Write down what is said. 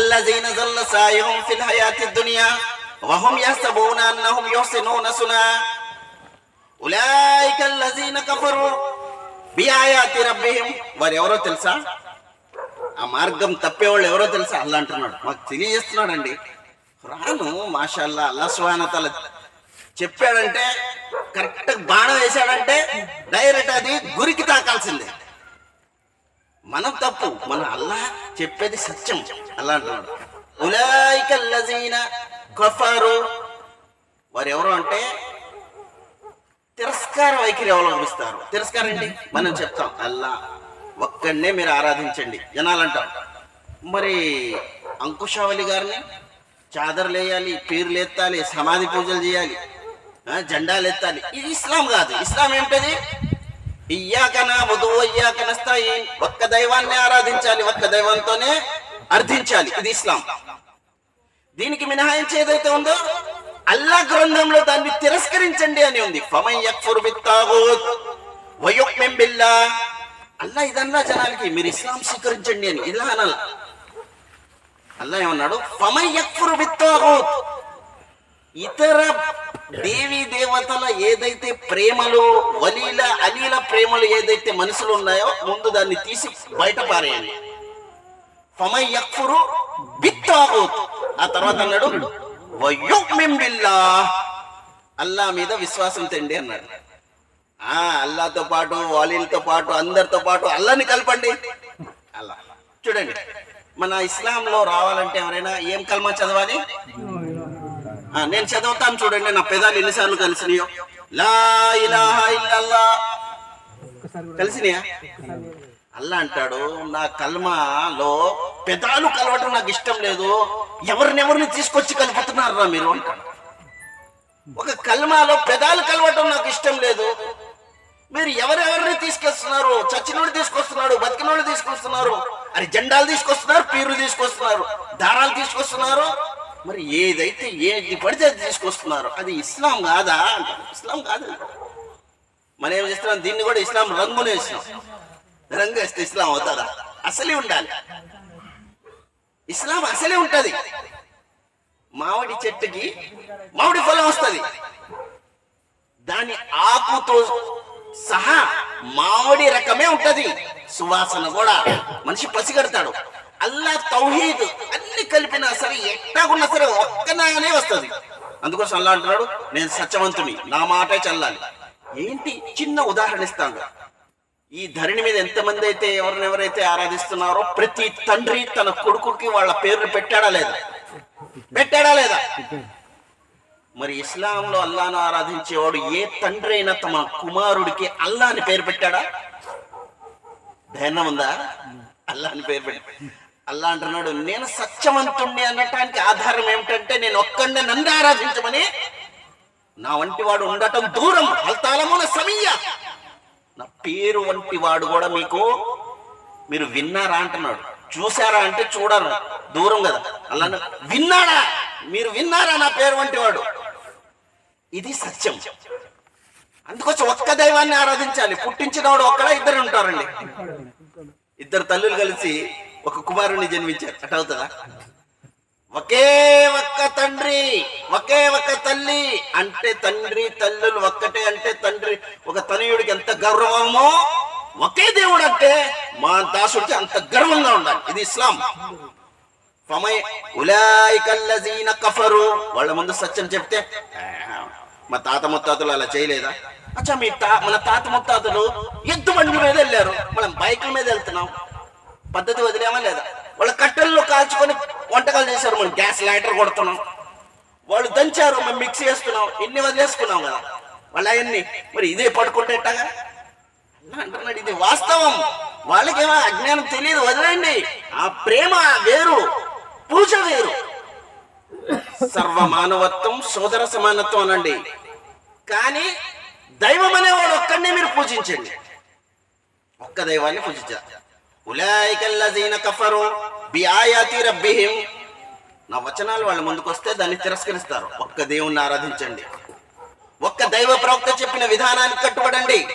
الذين ظل سعيهم في الحياة الدنيا وهم يحسبون أنهم يحسنون سنا أولئك الذين كفروا بآيات ربهم. వారెవరో తెలుసా? ఆ మార్గం తప్పేవాళ్ళు ఎవరో తెలుసా? అల్లా అంటున్నాడు. మాకు తెలియజేస్తున్నాడండి. రాను మాషాల్లా అల్లా సుహానతల చెప్పాడంటే కరెక్ట్ బాణం వేశాడంటే డైరెక్ట్ అది గురికి తాకాల్సిందే. మనం తప్పు మన అల్లా చెప్పేది సత్యం. అల్లా అంటున్నాడు. ఉలాయిక లజీన వారు ఎవరు అంటే తిరస్కార వైఖరి అవలంబిస్తారు. తిరస్కారం ఏంటి? మనం చెప్తాం అల్లా ఒక్కడనే మీరు ఆరాధించండి. జనాలు అంటాం మరి అంకుశావళి గారిని చాదర్లు వేయాలి పీర్లు ఎత్తాలి సమాధి పూజలు చేయాలి ఆ, జెండాలు ఎత్తాలి ఇది ఇస్లాం కాదు. ఇస్లాం ఏంటది? ఇయ్యాకన వధువు ఇయ్యాకన స్థాయి. ఒక్క దైవాన్ని ఆరాధించాలి ఒక్క దైవంతోనే అర్థించాలి. ఇది ఇస్లాం. దీనికి మినహాయించి ఏదైతే ఉందో అల్లా గ్రంథంలో దాన్ని తిరస్కరించండి అని ఉంది. ఫమై బిల్లా అల్లా ఇదన్నా జనాలకి మీరు ఇస్లాం స్వీకరించండి అని. ఇలా అనాల. అల్లా ఏమన్నాడు? ఫమై యక్ఫుర్ ఇతర దేవి దేవతల ఏదైతే ప్రేమలు వలీల అలీల ప్రేమలు ఏదైతే మనసులో ఉన్నాయో ముందు దాన్ని తీసి బయట పారేయండి. ఫమై యక్ఫురు ఆ తర్వాత అన్నాడు వయుక్మిన్ అల్లా మీద విశ్వాసం తెండి అన్నాడు. ఆ అల్లాతో పాటు వాలీలతో పాటు అందరితో పాటు అల్లాని కలపండి. అల్లా. చూడండి మన ఇస్లాంలో రావాలంటే ఎవరైనా ఏం కల్మా చదవాలి? నేను చదువుతాను చూడండి నా పెదాలు ఎన్నిసార్లు కలిసినాయో. లా ఇలాహా ఇల్లల్లా కలిసినాయా? అల్లా అంటాడు నా కల్మాలో పెదాలు కలవటం నాకు ఇష్టం లేదు. ఎవరినెవరిని తీసుకొచ్చి కలుపుతున్నారా మీరు అంటాడు. ఒక కల్మాలో పెదాలు కలవటం నాకు ఇష్టం లేదు. మీరు ఎవరెవరిని తీసుకొస్తున్నారు? చచ్చినోడు తీసుకొస్తున్నాడు బతికినోడు తీసుకొస్తున్నారు. అది జెండాలు తీసుకొస్తున్నారు పీర్లు తీసుకొస్తున్నారు దారాలు తీసుకొస్తున్నారు. మరి ఏదైతే ఏది పడితే అది తీసుకొస్తున్నారు? అది ఇస్లాం కాదా అంటారు. ఇస్లాం కాదు. మనం ఏం చేస్తున్నాం? దీన్ని కూడా ఇస్లాం రంగునే ఇస్తున్నాం. రంగు వేస్తే ఇస్లాం అవుతారా? అసలే ఉండాలి. ఇస్లాం అసలే ఉంటుంది. మామిడి చెట్టుకి మామిడి ఫలం వస్తుంది. దాని ఆకుతో సహా మామిడి రకమే ఉంటది. సువాసన కూడా. మనిషి పసిగడతాడు. అల్లా తౌహీద్ ఎట్టాగున్నా సరే ఒక్కనాగానే వస్తుంది. అందుకోసం అల్లా అంటున్నాడు నేను సత్యవంతుని నా మాటే చల్లాలి. ఏంటి? చిన్న ఉదాహరణ ఇస్తాను. ఈ ధరణి మీద ఎంతమంది అయితే ఎవరినెవరైతే ఆరాధిస్తున్నారో ప్రతి తండ్రి తన కొడుకుకి వాళ్ళ పేర్లు పెట్టాడా లేదా? పెట్టాడా లేదా? మరి ఇస్లాంలో అల్లాను ఆరాధించేవాడు ఏ తండ్రి అయినా తమ కుమారుడికి అల్లాని పేరు పెట్టాడా? ధైర్యం ఉందా? అల్లా అని పేరు పెట్టి అల్లా అంటున్నాడు నేను సత్యవంతుణ్ణి అనటానికి ఆధారం ఏమిటంటే నేను ఒక్కడే నన్ను ఆరాధించమని. నా వంటి వాడు ఉండటం దూరం హల్తాలమున సమీయ. నా పేరు వంటి వాడు కూడా మీకు మీరు విన్నారా అంటున్నాడు. చూసారా అంటే చూడరు దూరం కదా. అలా విన్నాడా? మీరు విన్నారా నా పేరు వంటి వాడు? ఇది సత్యం. అందుకోసం ఒక్క దైవాన్ని ఆరాధించాలి. పుట్టించినవాడు ఒక్కడా ఇద్దరు ఉంటారండి. ఇద్దరు తల్లులు కలిసి ఒక కుమారుని జన్మించారు. అట అవుతుందా? ఒకే ఒక్క తండ్రి ఒకే ఒక్క తల్లి అంటే తండ్రి తల్లులు ఒక్కటే అంటే తండ్రి. ఒక తనయుడికి ఎంత గౌరవమో ఒకే దేవుడు అంటే మా దాసుడికి అంత గర్వంగా ఉండాలి. ఇది ఇస్లాం. కఫరు. వాళ్ళ ముందు సత్యం చెప్తే మా తాత ముత్తాతలు అలా చేయలేదా? అచ్చా మీ తా మన తాత ముత్తాతలు ఎద్దు బండి మీద వెళ్ళారు. మనం బైకుల మీద వెళ్తున్నాం. పద్ధతి వదిలేమా లేదా? వాళ్ళ కట్టెల్లో కాల్చుకొని వంటకాలు చేశారు మనం. గ్యాస్ లైటర్ కొడుతున్నాం. వాళ్ళు దంచారు మేము మిక్స్ చేస్తున్నాం ఇన్ని వదిలేసుకున్నాం కదా. వాళ్ళు అవన్నీ మరి ఇదే పడుకుంటే ఎట్టాగా? అంటున్నాడు ఇది వాస్తవం. వాళ్ళకేమో అజ్ఞానం తెలియదు వదిలేండి ఆ ప్రేమ వేరు పూజ వేరు. సర్వ మానవత్వం సోదర సమానత్వం అనండి. కానీ దైవం అనేవాడు ఒక్కడినే మీరు పూజించండి. ఒక్క దైవాన్ని పూజించారు ఉలాయికల్లజీన కఫరు బి ఆయాతి రబ్బిహిం. నా వచనాలు వాళ్ళ ముందుకు వస్తే దాన్ని తిరస్కరిస్తారు. ఒక్క దేవుణ్ణి ఆరాధించండి. ఒక్క దైవ ప్రవక్త చెప్పిన విధానానికి కట్టుబడండి.